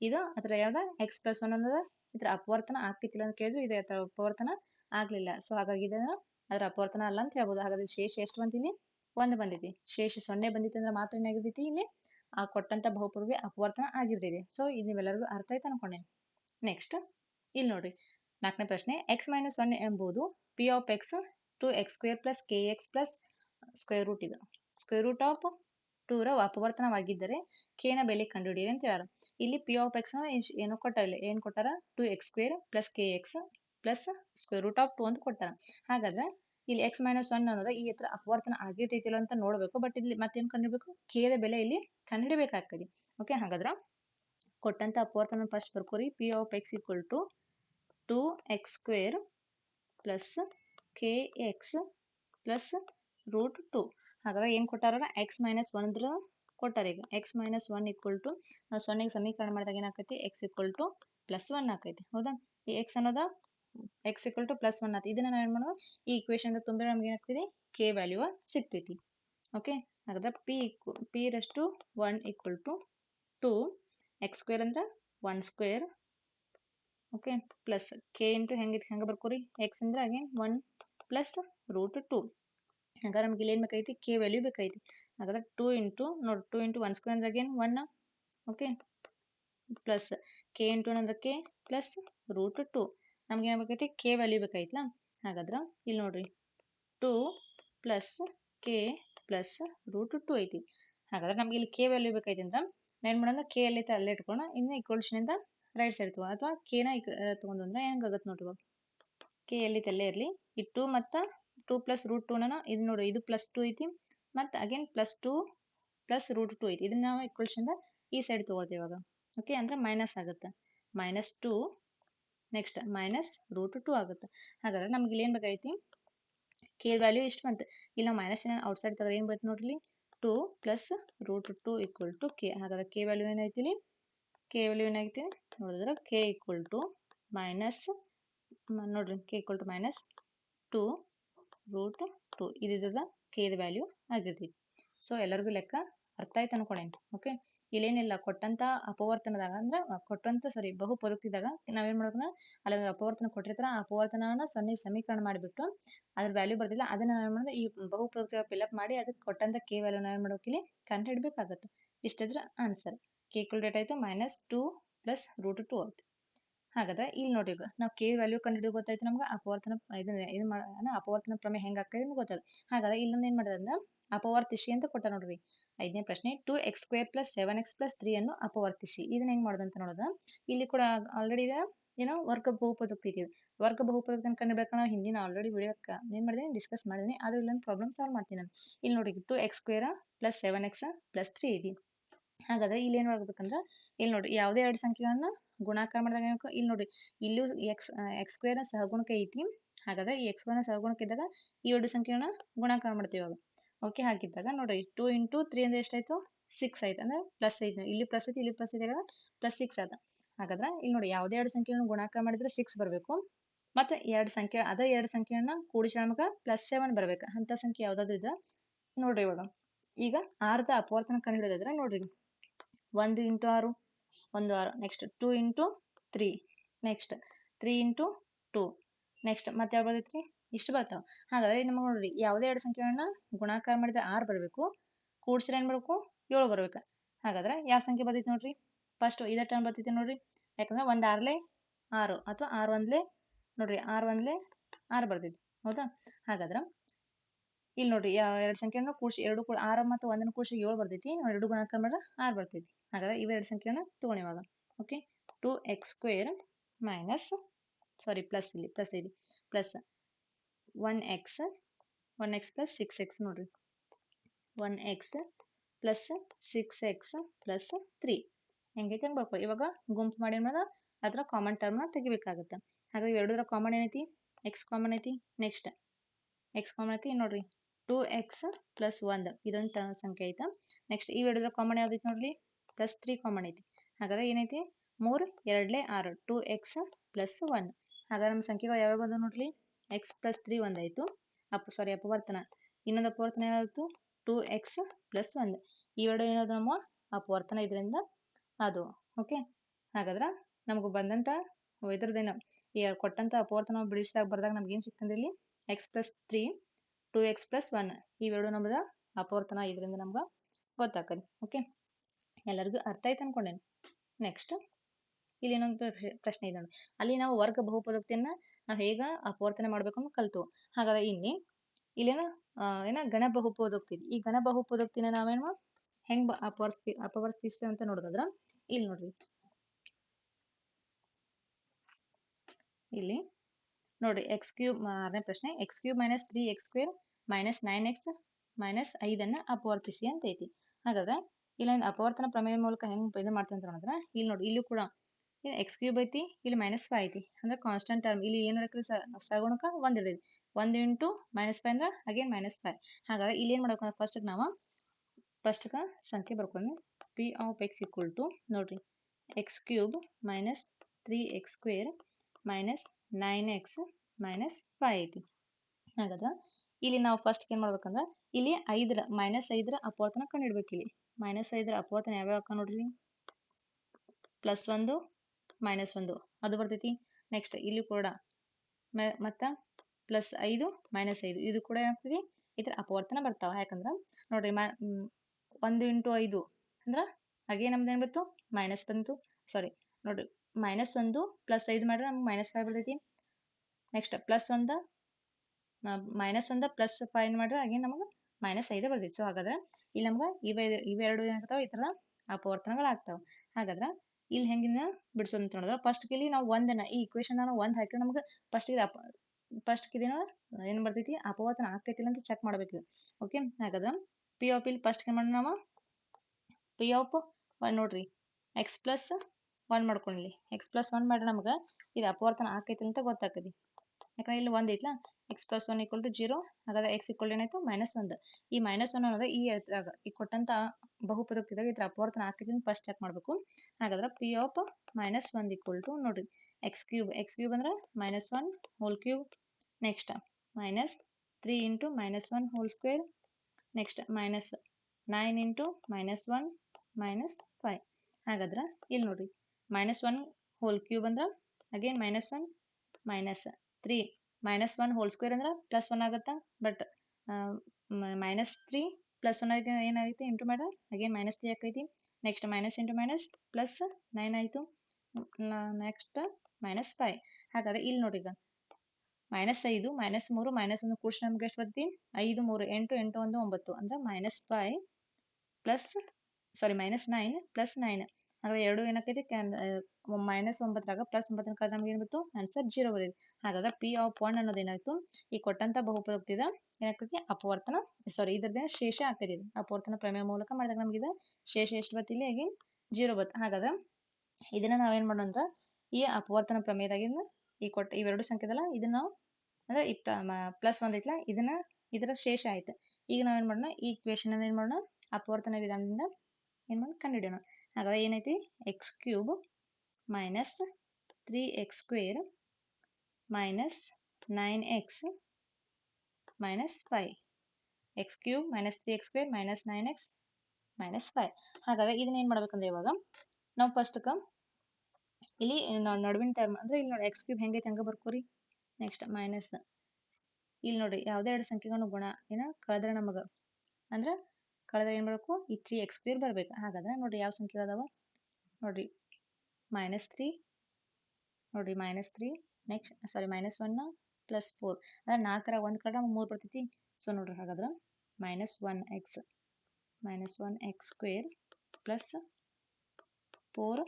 [SPEAKER 1] ಇದು ಅದ್ರ ಯಾವ್ದ? ಎಕ್ಸ್ ಪ್ಲಸ್ ಒನ್ ಅನ್ನೋದು ಇದ್ರ ಅಪವರ್ತನ ಆಗ್ತಿತ್ತಿಲ್ಲ ಅಂತ ಕೇಳಿದ್ರು ಇದು ಅದರ ಅಪವರ್ತನ. ಆಗಲಿಲ್ಲ. ಸೊ ಹಾಗಾಗಿ ಇದನ್ನ ಅದರ ಅಪವರ್ತನ ಅಲ್ಲ ಅಂತ ಹೇಳ್ಬೋದು. ಹಾಗಾದ್ರೆ ಶೇಷ ಎಷ್ಟು ಬಂದಿಲ್ಲಿ ಒಂದು ಬಂದಿದೆ. ಶೇಷ ಸೊನ್ನೆ ಬಂದಿತ್ತು ಅಂದ್ರೆ ಮಾತ್ರ ಏನಾಗಿರ್ತೈತಿ ಇಲ್ಲಿ? ಆ ಕೊಟ್ಟಂತ ಬಹುಪದಕ್ಕೆ ಅಪವರ್ತನ ಆಗಿರ್ತೈತಿ ಸೊ ಇದು ನೀವೆಲ್ಲರಿಗೂ ಅರ್ಥ ಆಯ್ತು ಅನ್ಕೊಂಡೇನೆ ನೆಕ್ಸ್ಟ್ ಇಲ್ಲಿ ನೋಡ್ರಿ. ನಾಲ್ಕನೇ ಪ್ರಶ್ನೆ ಎಕ್ಸ್ ಮೈನಸ್ ಒನ್ ಎಂಬುದು p of x to x square plus k x plus square root ಇದು ಸ್ಕ್ವೇರ್ ರೂಟ್ ಆಫ್ ಟೂರ ಅಪವರ್ತನವಾಗಿದ್ದರೆ ನ ಬೆಲೆ ಕಂಡುಹಿಡಿಯಿರಿ ಅಂತ ಹೇಳಾರ. ಇಲ್ಲಿ ಪಿ ಆಫ್ ಎಕ್ಸ್ ಏನು ಏನು ಕೊಟ್ಟಾರ? Two x square plus k x plus square root of two ಅಂತ ಕೊಟ್ಟಾರ ಹಾಗಾದ್ರೆ ಇಲ್ಲಿ ಎಕ್ಸ್ ಮೈನಸ್ ಒನ್ ಅನ್ನೋದು ಈ ಹತ್ರ ಅಪವರ್ತನ ಆಗಿರ್ತೈತಿಲ್ಲ ಅಂತ ನೋಡಬೇಕು. ಬಟ್ ಇಲ್ಲಿ ಮತ್ತೇನು ಕಂಡಿರ್ಬೇಕು ಕೇದ ಬೆಲೆ ಇಲ್ಲಿ ಕಂಡುಹಿಡಬೇಕಾಗ್ತದೆ ಓಕೆ ಹಾಗಾದ್ರೆ ಕೊಟ್ಟಂತ ಅಪವರ್ತನ first ಬರ್ಕೋರಿ. P of x equal to two x square plus k x plus root two ಹಾಗಾದ್ರೆ ಏನು ಕೊಟ್ಟಾರ ಎಕ್ಸ್ ಮೈನಸ್ ಒನ್ ಅಂದ್ರೆ ಕೊಟ್ಟಾರ ಈಗ. X minus one equal to ಸೊನ್ನೆಗೆ ಸಮೀಕರಣ ಮಾಡಿದಾಗ ಏನಾಕೈತಿ? X equal to plus one ಆಕೈತಿ. ಹೌದಾ? ಈ ಎಕ್ಸ್ ಅನ್ನೋದ x equal to plus one ಆಯ್ತು ಇದನ್ನ ನಾವು ಏನು ಮಾಡೋದು ಈ ಇಕ್ವೇಶನ್ ತುಂಬಿದ್ರೆ ನಮ್ಗೆ ಏನಾಗ್ತದೆ? ಕೆ ವ್ಯಾಲ್ಯೂ ಸಿಗ್ತೈತಿ. ಓಕೆ ಹಾಗಾದ್ರೆ ಪಿ ಪಿ ರಷ್ಟು one equal to two x square ಅಂದ್ರೆ one square okay plus k into ಹೆಂಗಿತ್ತು ಹೆಂಗೆ ಬರ್ಕೋರಿ? ಎಕ್ಸ್ ಅಂದ್ರೆ again one plus root two ಹಾಗಾದ್ರೆ ನಮ್ಗೆ ಇಲ್ಲಿ ಏನು ಬೇಕೈತಿ ಕೆ ವ್ಯಾಲ್ಯೂ ಬೇಕೈತಿ ಹಾಗಾದ್ರೆ ಟೂ ಇಂಟು ನೋಡಿ ಟೂ ಇಂಟು ಒನ್ ಸ್ಕ್ವೇರ್ ಅಂದ್ರೆ again one okay plus k into ಅಂದ್ರೆ ಕೆ ಪ್ಲಸ್ ರೂಟ್ ಟು ನಮ್ಗೆ ಏನು ಬೇಕೈತಿ ಕೆ ವ್ಯಾಲ್ಯೂ ಬೇಕಾಯ್ತಲ್ಲ ಹಾಗಾದ್ರೆ ಇಲ್ಲಿ ನೋಡ್ರಿ. Two plus k plus root two ಐತಿ. ಹಾಗಾದ್ರೆ ನಮ್ಗೆ ಇಲ್ಲಿ ಕೆ ವ್ಯಾಲ್ಯೂ ಬೇಕೈತಿ ಅಂತ ಏನು ಮಾಡೋಣ? ಕೆ ಅಲ್ಲಿ ಅಲ್ಲೇ ಇಟ್ಕೊಂಡು ಇನ್ನು ಇಂದ ರೈಟ್ ಸೈಡ್ ತಗೋ ಅಥವಾ ಕೆನ ತಗೊಂಡು ಅಂದ್ರೆ ಹೆಂಗಾಗತ್ತೆ ನೋಡ್ರಿ ಕೆ ಎಲ್ಲಿತ್ತು ಅಲ್ಲೇ ಇರಲಿ. ಈ ಟು ಮತ್ತು ಟೂ ಪ್ಲಸ್ ರೂಟ್ ಟೂನ ಇದು ನೋಡ್ರಿ, ಇದು ಪ್ಲಸ್ ಟು ಐತಿ. ಮತ್ತು again plus two plus root two ಐತಿ. ಇದನ್ನ ನಾವು ಈಕ್ವಲ್ಷನ್ದ ಈ ಸೈಡ್ ತೊಗೊಳ್ತೀವಿ ಇವಾಗ. ಓಕೆ ಅಂದ್ರೆ ಮೈನಸ್ ಆಗುತ್ತೆ. Minus two next minus root two ಆಗುತ್ತೆ. ಹಾಗಾದ್ರೆ ನಮ್ಗೆ ಇಲ್ಲಿ ಏನು ಬೇಕಾಯ್ತಿ ಕೆ ವ್ಯಾಲ್ಯೂ ಎಷ್ಟು ಬಂತು? ಇಲ್ಲಿ ನಾವು ಮೈನಸ್ ಔಟ್ ಸೈಡ್ ತೆಗೆದ್ರೆ ಏನು ಬರುತ್ತೆ ನೋಡ್ರಿ two plus root two equal to k ಹಾಗಾದ್ರೆ ಕೆ ವ್ಯಾಲ್ಯೂ ಏನೈತಿ ಇಲ್ಲಿ? ಕೆ ವ್ಯಾಲ್ಯೂ ಏನಾಗೈತಿ ನೋಡಿದ್ರೆ ಕೆ ಈಕ್ವಲ್ ಟು ಮೈನಸ್ ನೋಡ್ರಿ k equal to minus two root two ಇದಿದ್ರದ K value ಆಗಿರ್ತೈತಿ ಸೊ ಎಲ್ಲರಿಗೂ ಲೆಕ್ಕ ಅರ್ಥ ಆಯ್ತು ಅನ್ಕೊಂಡೇನಿ ಓಕೆ ಇಲ್ಲೇನಿಲ್ಲ, ಕೊಟ್ಟಂತ ಅಪವರ್ತನದಾಗ ಅಂದ್ರೆ ಕೊಟ್ಟಂತ ಸಾರಿ ಬಹು ಪದಕ್ತಿದಾಗ ನಾವೇನ್ ಮಾಡೋಣ ಅಲ್ಲಿ ಅಪವರ್ತನ ಕೊಟ್ಟಿರ್ತಾರ, ಆ ಅಪವರ್ತನನ ಸೊನ್ನೆ ಸಮೀಕರಣ ಮಾಡಿಬಿಟ್ಟು ಅದ್ರ ವ್ಯಾಲ್ಯೂ ಬರ್ದಿಲ್ಲ, ಅದನ್ನ ನಾವೇನ್ ಮಾಡೋದು? ಈ ಬಹು ಪದಕ್ತಿದಾಗ ಫಿಲ್ಅಪ್ ಮಾಡಿ ಅದಕ್ಕೆ ಕೊಟ್ಟಂತ ಕೆ ವ್ಯಾಲ್ಯೂ ನಾವೇನ್ ಮಾಡೋಕೆ ಇಲ್ಲಿ ಕಂಡು ಹಿಡಬೇಕಾಗತ್ತೆ ಇಷ್ಟಿದ್ರ ಆನ್ಸರ್ ಕೆ ಡೇಟ್ ಆಯ್ತು minus two plus root two ಆಯ್ತು. ಹಾಗಾದ್ರೆ ಇಲ್ಲಿ ನೋಡಿ ಈಗ, ನಾವು ಕೆ ವ್ಯಾಲ್ಯೂ ಕಂಡು ಗೊತ್ತಾಯ್ತು ನಮ್ಗೆ, ಅಪವರ್ತನ ಇದು ಮಾಡ ಅಪವರ್ತನ ಪ್ರಮೇಯ ಹೆಂಗೆ ಅಂತ ಗೊತ್ತದ? ಹಾಗಾದ್ರೆ ಇಲ್ಲೊಂದು ಏನು ಮಾಡೋದಂದ್ರೆ ಅಪವರ್ತಿಸಿ ಅಂತ ಕೊಟ್ಟ ನೋಡ್ರಿ. ಐದನೇ ಪ್ರಶ್ನೆ two x square plus seven x plus three ಅನ್ನು ಅಪವರ್ತಿಸಿ. ಇದನ್ನ ಹೆಂಗ್ ಮಾಡೋದಂತ ನೋಡೋದ. ಇಲ್ಲಿ ಕೂಡ ಆಲ್ರೆಡಿ ಏನೋ ವರ್ಗ ಬಹುಪದಕ್ತಿ ಇದೆ ವರ್ಗ ಬಹುಪದಕ್ತಿ ಕಂಡಿಡ್ಬೇಕು ನಾವು ಹಿಂದಿನ ಆಲ್ರೆಡಿ ವಿಡಿಯೋಕ್ಕೆ ಏನು ಮಾಡಿದ್ದೀನಿ ಡಿಸ್ಕಸ್ ಮಾಡಿದ್ದೀನಿ ಆದ್ರೆ ಇಲ್ಲೊಂದು ಪ್ರಾಬ್ಲಮ್ ಸಾಲ್ವ್ ಮಾಡ್ತೀನಿ ನಾನು. ಇಲ್ಲಿ ನೋಡಿ two x square plus seven x plus three ಇದೆ. ಹಾಗಾದ್ರೆ ಇಲ್ಲಿ ಏನು ಮಾಡ್ಬೇಕಂದ್ರೆ, ಇಲ್ಲಿ ನೋಡಿ ಯಾವುದೇ ಎರಡು ಸಂಖ್ಯೆಗಳನ್ನ ಗುಣಾಕಾರ ಮಾಡಿದಾಗ? ಇಲ್ಲಿ ನೋಡಿ ಇಲ್ಲೂ ಎಕ್ಸ್ ಎಕ್ಸ್ ಸ್ಕ್ವೇರ್ ಸಹಗುಣಕ ಐತಿ. ಹಾಗಾದ್ರೆ ಈ ಎಕ್ಸ್ ಸ್ಕ್ವೇರ್ ಸಹಗುಣಕ ಇದ್ದಾಗ ಈ ಎರಡು ಸಂಖ್ಯೆಗಳನ್ನ ಗುಣಾಕಾರ ಮಾಡ್ತೀವಿ ಇವಾಗ. ಓಕೆ ಹಾಕಿದ್ದಾಗ ನೋಡ್ರಿ ಟೂ ಇಂಟು ತ್ರೀ ಅಂದ್ರೆ ಎಷ್ಟಾಯ್ತು? ಸಿಕ್ಸ್ ಆಯ್ತು. ಅಂದ್ರೆ ಪ್ಲಸ್ ಐದು. ಇಲ್ಲಿ ಪ್ಲಸ್ ಐತಿ, ಇಲ್ಲಿ ಪ್ಲಸ್ ಇದೆ ಪ್ಲಸ್ ಸಿಕ್ಸ್ ಆದ. ಹಾಗಾದ್ರೆ ಇಲ್ಲಿ ನೋಡಿ, ಯಾವುದೇ ಎರಡು ಸಂಖ್ಯೆಯನ್ನು ಗುಣಾಕಾರ ಮಾಡಿದ್ರೆ ಸಿಕ್ಸ್ ಬರಬೇಕು. ಮತ್ತೆ ಎರಡು ಸಂಖ್ಯೆ, ಅದೇ ಎರಡು ಸಂಖ್ಯೆಯನ್ನ ಕೂಡಿಸಿ ನಮಗೆ ಪ್ಲಸ್ ಸೆವೆನ್ ಬರ್ಬೇಕು. ಅಂತ ಸಂಖ್ಯೆ ಯಾವ್ದಾದ್ರು ಇದ್ರೆ ನೋಡ್ರಿ ಇವಾಗ. ಈಗ ಆರ್ದ ಅಪವರ್ತನ ಕಂಡು ಹಿಡಿದ್ರೆ ನೋಡ್ರಿ. ಒಂದು ಇಂಟು ಆರು, ಒಂದು ಆರು. Next two into three next three into two next ಮತ್ತೆ ಯಾವ ಬರ್ತೈತ್ರಿ? ಇಷ್ಟು ಬರ್ತಾವ ಹಾಗಾದ್ರೆ ನಮಗೆ ನೋಡ್ರಿ, ಯಾವುದೇ ಎರಡು ಸಂಖ್ಯೆಗಳನ್ನ ಗುಣಾಕಾರ ಮಾಡಿದ್ರೆ ಆರು ಬರಬೇಕು ಕೂಡ್ಸಿದ್ರೆ ಏನು ಬರಬೇಕು, ಏಳು ಬರಬೇಕು. ಹಾಗಾದ್ರೆ ಯಾವ ಸಂಖ್ಯೆ ಬರ್ತೈತಿ ನೋಡ್ರಿ? ಫಸ್ಟ್ ಇದೇ ಟರ್ನ್ ಬರ್ತೈತಿ ನೋಡ್ರಿ. ಯಾಕಂದ್ರೆ ಒಂದು ಆರ್ಲೆ ಆರು ಅಥವಾ ಆರು ಒಂದ್ಲೆ ನೋಡ್ರಿ, ಆರು ಒಂದ್ಲೆ ಆರು ಬರ್ತೈತಿ. ಹೌದಾ? ಹಾಗಾದ್ರೆ ಇಲ್ಲಿ ನೋಡ್ರಿ ಎರಡು ಸಂಖ್ಯೆಯನ್ನು ಕೂಡಿಸಿ, ಎರಡು ಕೂಡ ಆರು ಮತ್ತು ಒಂದನ್ನು ಕೂಡಿಸಿ ಏಳು ಬರ್ತೈತಿ ಎರಡು ಗುಣಾಕಾರ ಮಾಡಿದ್ರೆ ಆರು ಬರ್ತೈತಿ. ಹಾಗಾದ್ರೆ ಇವ ಎರಡು ಸಂಖ್ಯೆಯನ್ನು ತಗೊಂಡು ಇವಾಗ. Okay two x square minus sorry plus ಇಲ್ಲಿ ಪ್ಲಸ್ ಇಲ್ಲಿ plus one x one x plus six x ನೋಡ್ರಿ. One x plus six x plus three ಹೆಂಗೈತೆ ಹಂಗೆ ಬರ್ಕೊಳ್ಳಿ ಇವಾಗ ಗುಂಪು ಮಾಡಿ ಮೇಲೆ ಅದರ ಕಾಮನ್ ಟರ್ಮ್ನ ತೆಗಿಬೇಕಾಗುತ್ತೆ. ಹಾಗಾಗಿ ಎರಡರ ಕಾಮನ್ ಏನೈತಿ? ಎಕ್ಸ್ ಕಾಮನ್ ಐತಿ? ನೆಕ್ಸ್ಟ್ ಎಕ್ಸ್ ಕಾಮನ್ ಐತಿ ನೋಡ್ರಿ. ಟೂ ಎಕ್ಸ್ ಪ್ಲಸ್ ಒಂದು ಇದೊಂದು ಸಂಖ್ಯೆ ಐತೆ. ನೆಕ್ಸ್ಟ್ ಈ ಎರಡರ ಕಾಮನ್ ಯಾವ್ದೈತಿ ನೋಡ್ರಿ? ಪ್ಲಸ್ ತ್ರೀ ಕಾಮನ್ ಐತಿ. ಹಾಗಾದ್ರೆ ಏನೈತಿ? ಮೂರು, ಎರಡ್ಲೆ ಆರು. ಟೂ ಎಕ್ಸ್ ಪ್ಲಸ್ ಒನ್ ಹಾಗಾದ್ರೆ ನಮ್ಮ ಸಂಖ್ಯೆಗಳು ಯಾವ್ಯಾವ ಬಂದವು ನೋಡ್ರಿ? ಎಕ್ಸ್ ಪ್ಲಸ್ ತ್ರೀ ಒಂದಾಯ್ತು. ಅಪ್ ಸಾರಿ ಅಪವರ್ತನ ಇನ್ನೊಂದು ಅಪವರ್ತನ ಏನಾಯಿತು? ಟೂ ಎಕ್ಸ್ ಪ್ಲಸ್ ಒನ್ ಇವೆರಡು ಏನಾದ್ರು ನಮ್ಮ? ಅಪವರ್ತನ ಇದರಿಂದ ಅದು ಓಕೆ ಹಾಗಾದ್ರೆ ನಮಗೆ ಬಂದಂಥ ಇದ್ರದ್ದೇನು ಈಗ ಕೊಟ್ಟಂಥ ಅಪವರ್ತನ ಬಿಡಿಸಿದಾಗ ಬರ್ದಾಗ ನಮ್ಗೆ ಏನು ಸಿಗ್ತದೆ ಇಲ್ಲಿ? X plus three two x plus one ಇವೆರಡು ನಮ್ಮದ ಅಪವರ್ತನ ಇದರಿಂದ ನಮ್ಗೆ ಗೊತ್ತಾಗ್ತದೆ ಓಕೆ ಎಲ್ಲರಿಗೂ ಅರ್ಥ ಆಯ್ತು ಅನ್ಕೊಂಡೇನು. ನೆಕ್ಸ್ಟ್ ಇಲ್ಲಿ ಇನ್ನೊಂದು ಪ್ರಶ್ನೆ- ಇದೆ ನೋಡಿ. ಅಲ್ಲಿ ನಾವು ವರ್ಗ ಬಹುಪದೋಕ್ತಿಯನ್ನ ನಾವು ಹೇಗ ಅಪವರ್ತನೆ ಮಾಡ್ಬೇಕು ಅಂತ ಕಲ್ತು. ಹಾಗಾದ್ರೆ ಇಲ್ಲಿ, ಇಲ್ಲೇನ ಏನ ಗಣ ಬಹುಪದೋಕ್ತಿ. ಈ ಗಣ ಬಹುಪದೋಕ್ತಿನ ನಾವೇನು ಹೆಂಗ್ ಅಪವರ್ತಿ ಅಪವರ್ತಿಸ್ತೀವಿ ಅಂತ ನೋಡೋದಾದ್ರ, ಇಲ್ಲಿ ನೋಡ್ರಿ. ಇಲ್ಲಿ, ನೋಡ್ರಿ ಎಕ್ಸ್ ಕ್ಯೂಬ್ ಆರನೇ ಪ್ರಶ್ನೆ. X cube minus three x square minus nine x minus ಐದನ್ನ ಅಪವರ್ತಿಸಿ ಅಂತ ಐತಿ. ಹಾಗಾದ್ರೆ ಇಲ್ಲೊಂದು ಅಪವರ್ತನ ಪ್ರಮೇಯ ಮೂಲಕ ಹೆಂಗ್ ಇದು ಮಾಡ್ತೀನಿ ಅಂತ ನೋಡಿದ್ರೆ, ಇಲ್ಲಿ ನೋಡಿ ಇಲ್ಲೂ ಕೂಡ ಎಕ್ಸ್ ಕ್ಯೂಬ್ ಐತಿ, ಇಲ್ಲಿ ಮೈನಸ್ ಫೈ ಐತಿ. ಅಂದ್ರೆ ಕಾನ್ಸ್ಟೆಂಟ್ ಟರ್ಮ್ ಇಲ್ಲಿ ಏನು ಇರಕ್ರಿ ಸಗುಣಕ ಒಂದು ಇರ್ತೈತಿ. ಒಂದ್ ಇಂಟು ಮೈನಸ್ ಫೈ ಅಂದ್ರೆ ಅಗೇನ್ ಮೈನಸ್ ಫೈ ಹಾಗಾದ್ರೆ ಇಲ್ಲಿ ಏನು ಮಾಡ್ಬೇಕು ಫಸ್ಟ್ ನಾವು ಫಸ್ಟ್ ಸಂಖ್ಯೆ ಬರ್ಕೊಂಡು p of x equal to ನೋಡ್ರಿ x cube minus three x square minus nine x minus five ಐತಿ. ಹಾಗಾದ್ರೆ ಇಲ್ಲಿ ನಾವು ಫಸ್ಟ್ ಏನು ಮಾಡ್ಬೇಕಂದ್ರೆ ಇಲ್ಲಿ ಐದರ ಮೈನಸ್ ಐದರ ಅಪವರ್ತನ ಕಂಡು ಇಲ್ಲಿ. ಮೈನಸ್ ಐದರ ಅಪವರ್ತನ ಯಾವ್ಯಾವ ನೋಡ್ರಿ? ಪ್ಲಸ್ ಒಂದು ಮೈನಸ್ ಒಂದು. ಅದು ಬರ್ತೈತಿ. ನೆಕ್ಸ್ಟ್ ಇಲ್ಲಿ ಕೂಡ ಮತ್ತು ಪ್ಲಸ್ ಐದು ಮೈನಸ್ ಐದು. ಇದು ಕೂಡ ಏನಾಗ್ತದೆ ಈ ಥರ ಅಪವರ್ತನ ಬರ್ತಾವೆ. ಯಾಕಂದ್ರೆ ನೋಡ್ರಿ ಒಂದು ಇಂಟು ಐದು ಅಂದ್ರೆ ಹಾಗೆ ನಮ್ದು ಏನು ಬಂತು? ಮೈನಸ್ ಬಂತು. ಸಾರಿ ನೋಡ್ರಿ ಮೈನಸ್ ಒಂದು ಪ್ಲಸ್ ಐದು ಮಾಡಿದ್ರೆ ನಮ್ಗೆ ಮೈನಸ್ ಫೈವ್ ಬರ್ತೈತಿ. ನೆಕ್ಸ್ಟ್ ಪ್ಲಸ್ ಒಂದು ಮೈನಸ್ ಒಂದು ಪ್ಲಸ್ ಫೈವ್ ಮಾಡಿದ್ರೆ ಹಾಗೆ ನಮಗೆ ಮೈನಸ್ ಐದು ಬರ್ತೈತಿ. ಸೊ ಹಾಗಾದ್ರೆ ಇಲ್ಲಿ ನಮ್ಗೆ ಇವೆ ಇವೆರಡು ಏನಾಗ್ತಾವೆ? ಈ ಥರ ಅಪವರ್ತನಗಳಾಗ್ತಾವೆ. ಹಾಗಾದ್ರೆ ಇಲ್ಲಿ ಹೆಂಗಿನ ಬಿಡಿಸೋದು ಅಂತ ನೋಡಿದ್ರೆ. ಫಸ್ಟ್ ಕಿಲಿ ನಾವು ಒಂದನ್ನ, ಈ ಇಕ್ವೇಶನ್ ನಾವು ಒಂದು ಹಾಕಿದ್ರೆ ನಮ್ಗೆ ಫಸ್ಟ್ ಅಪ ಫಸ್ಟ್ ಕಿಲಿನ ಏನು ಬರ್ತೈತಿ? ಅಪವಾತನ ಆಗ್ತೈತಿಲ್ಲ ಅಂತ ಚೆಕ್ ಮಾಡ್ಬೇಕು ಓಕೆ ಹಾಗಾದ್ರೆ ಪಿ ಆಫ್ ಇಲ್ಲಿ ಫಸ್ಟ್ ಏನು ಮಾಡೋಣ ನಾವು? ಪಿ ಆಫ್ ಒನ್ ನೋಡ್ರಿ. ಎಕ್ಸ್ ಪ್ಲಸ್ ಒನ್ ಮಾಡ್ಕೊಂಡಿಲ್ಲಿ ಎಕ್ಸ್ ಪ್ಲಸ್ ಒನ್ ಮಾಡ್ರೆ ನಮ್ಗೆ ಇದು ಅಪವರ್ತನ ಆಕೈತಿ ಅಂತ ಗೊತ್ತಾಕತಿ ಯಾಕಂದ್ರೆ ಇಲ್ಲಿ ಒಂದು ಐತ್ಲಾ? X plus one equal to zero ಹಾಗಾದ್ರೆ ಎಕ್ಸ್ ಈಕ್ವಲ್ ಏನಾಯ್ತು ಮೈನಸ್ ಒಂದು. ಈ ಮೈನಸ್ ಒನ್ ಅನ್ನೋದು ಈ ಎದ್ರಾಗ ಈ ಕೊಟ್ಟಂತ ಬಹುಪದಕ್ತಿದಾಗ ಇದ್ರ ಅಪವರ್ತನ ಹಾಕಿದ್ರೆ ಫಸ್ಟ್ ಚೆಕ್ ಮಾಡಬೇಕು. ಹಾಗಾದ್ರೆ ಪಿ ಆಫ್ ಮೈನಸ್ ಒಂದ್ ಈಕ್ವಲ್ ಟು ನೋಡ್ರಿ ಎಕ್ಸ್ ಕ್ಯೂಬ್ ಎಕ್ಸ್ ಕ್ಯೂಬ್ ಅಂದ್ರೆ minus one whole cube next minus three into minus one whole square next minus nine into minus one minus five ಹಾಗಾದ್ರೆ ಇಲ್ಲಿ ನೋಡ್ರಿ minus one whole cube ಅಂದ್ರೆ again minus one minus three minus one whole square ಅಂದ್ರೆ plus one ಆಗುತ್ತಾ? But minus three plus one ಆಗಿ ಏನಾಗೈತಿ? Into ಮಾಡ again minus three ಆಕೈತಿ. Next minus into minus plus nine ಆಯಿತು. ನೆಕ್ಸ್ಟ್ ಮೈನಸ್ ಫೈವ್ ಹಾಗಾದ್ರೆ ಇಲ್ಲಿ ನೋಡಿ ಈಗ. ಮೈನಸ್ ಐದು ಮೈನಸ್ ಮೂರು ಮೈನಸ್ ಒಂದು ಕೂಡಿಸಿ ನಮ್ಗೆ ಎಷ್ಟು ಬರ್ತೀವಿ ಐದು, ಮೂರು, ಎಂಟು ಎಂಟು, ಒಂದು, ಒಂಬತ್ತು. ಅಂದ್ರೆ minus five plus sorry minus nine plus nine ಹಾಗಾದ್ರೆ ಎರಡು ಏನಾಕೈತಿ ಮೈನಸ್ ಒಂಬತ್ತರಾಗ ಪ್ಲಸ್ ಒಂಬತ್ತನ ಕಳೆದ ನಮ್ಗೆ ಏನು ಬಂತು? ಆನ್ಸರ್ ಜೀರೋ ಬಂದಿದೆ. ಹಾಗಾದ್ರೆ ಪಿ ಆಫ್ ಒನ್ ಅನ್ನೋದು ಏನಾಯ್ತು? ಈ ಕೊಟ್ಟಂತ ಬಹುಪದೋಕ್ತಿದ ಏನಾಗ್ತೈತಿ ಅಪವರ್ತನ ಸಾರಿ ಇದ್ರದ್ದೇ ಶೇಷ ಆಗ್ತೈತಿ ಅಪವರ್ತನ ಪ್ರಮೇಯ ಮೂಲಕ ಮಾಡಿದಾಗ ನಮ್ಗೆ ಇದು ಶೇಷ ಎಷ್ಟು ಬರ್ತಿಲ್ಲ ಆಗಿ ಜೀರೋ ಬತ್. ಹಾಗಾದ್ರೆ ಇದನ್ನ ನಾವೇನ್ ಮಾಡೋಣ ಈ ಅಪವರ್ತನ ಪ್ರಮೇಯದಾಗಿಂದ ಈ ಕೊಟ್ಟ ಇವೆರಡು ಸಂಖ್ಯೆದಲ್ಲ ಇದನ್ನ ನಾವು ಅಂದ್ರೆ ಈ ಪ್ಲಸ್ ಒಂದ್ ಐತ್ಲಾ, ಇದನ್ನ ಇದರ ಶೇಷ ಆಯ್ತು. ಈಗ ನಾವೇನ್ ಮಾಡೋಣ? ಈ ಕ್ವೇಶನ್ ಏನ್ ಮಾಡೋಣ? ಅಪವರ್ತನ ವಿಧಾನದಿಂದ ಏನ್ ಮಾಡೋಣ? ಕಂಡುಹಿಡಿಯೋಣ. ಹಾಗಾದ್ರೆ ಏನೈತಿ? X cube minus three x square minus nine x minus five x cube minus three x square minus nine x minus five ಹಾಗಾದ್ರೆ ಇದನ್ನ ಏನು ಮಾಡ್ಬೇಕಂದ್ರೆ ಇವಾಗ, ನಾವು ಫಸ್ಟ್ಗೆ ಇಲ್ಲಿ ನಡುವಿನ ಟರ್ಮ್ ಅಂದ್ರೆ ಇಲ್ಲಿ ನೋಡಿ ಎಕ್ಸ್ ಕ್ಯೂಬ್ ಹೆಂಗೈತೆ ಹಂಗೆ ಬರ್ಕೋರಿ. ನೆಕ್ಸ್ಟ್ ಮೈನಸ್ ಇಲ್ಲಿ ನೋಡ್ರಿ, ಯಾವುದೇ ಎರಡು ಸಂಖ್ಯೆಗಳನ್ನು ಗುಣ, ಏನ ಕಳೆದ್ರೆ ನಮಗೆ ಅಂದ್ರೆ ಕಳೆದ್ರೆ ಏನು ಮಾಡಬೇಕು? ಈ ತ್ರೀ ಎಕ್ಸ್ ಸ್ಕ್ವೇರ್ ಬರ್ಬೇಕು. ಹಾಗಾದ್ರೆ ನೋಡ್ರಿ ಯಾವ ಸಂಖ್ಯೆ ಅದಾವ? ನೋಡ್ರಿ. ಮೈನಸ್ ತ್ರೀ ನೋಡ್ರಿ minus three next sorry minus one plus four ಅಂದ್ರೆ ನಾಲ್ಕರ ಒಂದು ಕಡೆ ಮೂರು ಬರ್ತೈತಿ. ಸೊ ನೋಡ್ರಿ ಹಾಗಾದ್ರೆ minus one x minus one x square plus four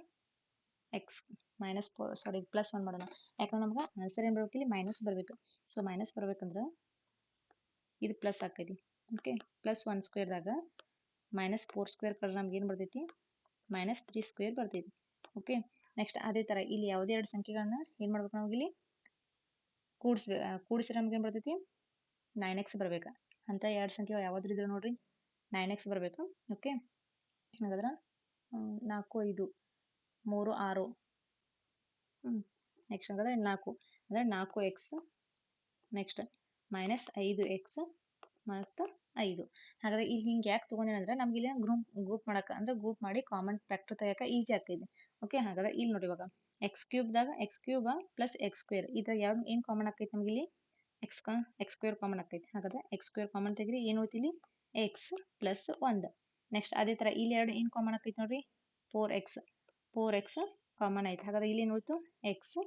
[SPEAKER 1] x minus four sorry plus one ಮಾಡೋಣ. ಯಾಕಂದ್ರೆ ನಮ್ಗೆ ಆನ್ಸರ್ ಏನು ಬರ್ಬೇಕು ಇಲ್ಲಿ? ಮೈನಸ್ ಬರಬೇಕು. ಸೊ ಮೈನಸ್ ಬರ್ಬೇಕಂದ್ರೆ ಇದು ಪ್ಲಸ್ ಆಕೈತಿ ಓಕೆ ಪ್ಲಸ್ ಒನ್ ಸ್ಕ್ವೇರ್ದಾಗ ಮೈನಸ್ ಫೋರ್ ಸ್ಕ್ವೇರ್ ಕಡೆ ನಮ್ಗೆ ಏನು ಬರ್ತೈತಿ? ಮೈನಸ್ ತ್ರೀ ಸ್ಕ್ವೇರ್ ಬರ್ತೈತಿ. ಓಕೆ ನೆಕ್ಸ್ಟ್ ಅದೇ ಥರ ಇಲ್ಲಿ ಯಾವುದೇ ಎರಡು ಸಂಖ್ಯೆಗಳನ್ನ ಏನು ಮಾಡ್ಬೇಕು ನಮ್ಗೆ ಇಲ್ಲಿ? ಕೂಡಿಸ್ಬೇಕು ಕೂಡಿಸಿದ್ರೆ ನಮ್ಗೆ ಏನು ಬರ್ತೈತಿ? ನೈನ್ ಎಕ್ಸ್ ಬರ್ಬೇಕು. ಅಂತ ಎರಡು ಸಂಖ್ಯೆಗಳು ಯಾವಾದ್ರೂ ಇದ್ರೆ ನೋಡ್ರಿ. ನೈನ್ ಎಕ್ಸ್ ಬರಬೇಕು. ಓಕೆ ಹಾಗಾದ್ರೆ ನಾಲ್ಕು, ಐದು, ಮೂರು, ಆರು. ಹ್ಞೂ ನೆಕ್ಸ್ಟ್ ಹಂಗಾದ್ರೆ ನಾಲ್ಕು. ಅಂದರೆ ನಾಲ್ಕು ಎಕ್ಸ್ ನೆಕ್ಸ್ಟ್ ಮೈನಸ್ ಐದು ಎಕ್ಸ್ ಮತ್ತು ಐದು. ಹಾಗಾದ್ರೆ ಇಲ್ಲಿ ಹಿಂಗೆ ಯಾಕೆ ತೊಗೊಂಡೇನೆ ಅಂದ್ರೆ ನಮ್ಗೆ ಇಲ್ಲಿ ಗ್ರೂಪ್ ಗ್ರೂಪ್ ಮಾಡಕ್ಕೆ ಅಂದ್ರೆ ಗ್ರೂಪ್ ಮಾಡಿ ಕಾಮನ್ ಫ್ಯಾಕ್ಟರ್ ತೆಗಿಯೋಕೆ ಈಸಿ ಆಗ್ತಿದೆ. ಓಕೆ ಹಾಗಾದ್ರೆ ಇಲ್ಲಿ ನೋಡಿ ಇವಾಗ. X ಕ್ಯೂಬ್ದಾಗ x cube plus x square ಇದ್ರಾಗ ಯಾವ್ದು ಏನು ಕಾಮನ್ ಆಗ್ತೈತೆ ನಮ್ಗೆ ಇಲ್ಲಿ? ಎಕ್ಸ್ ಕಾ ಎಕ್ಸ್ ಸ್ಕ್ವೇರ್ ಕಾಮನ್ ಆಗ್ತೈತೆ. ಹಾಗಾದ್ರೆ ಎಕ್ಸ್ ಸ್ಕ್ವೇರ್ ಕಾಮನ್ ತೆಗ್ರಿ ಏನು ಇಲ್ಲಿ? ಎಕ್ಸ್ ಪ್ಲಸ್ ಒಂದು. ನೆಕ್ಸ್ಟ್ ಅದೇ ಥರ ಇಲ್ಲಿ ಎರಡು ಏನು ಕಾಮನ್ ಆಗ್ತೈತೆ ನೋಡ್ರಿ? Four x four x common ಆಯ್ತು. ಹಾಗಾದ್ರೆ ಇಲ್ಲಿ ಏನು ಹೋಯ್ತು? ಎಕ್ಸ್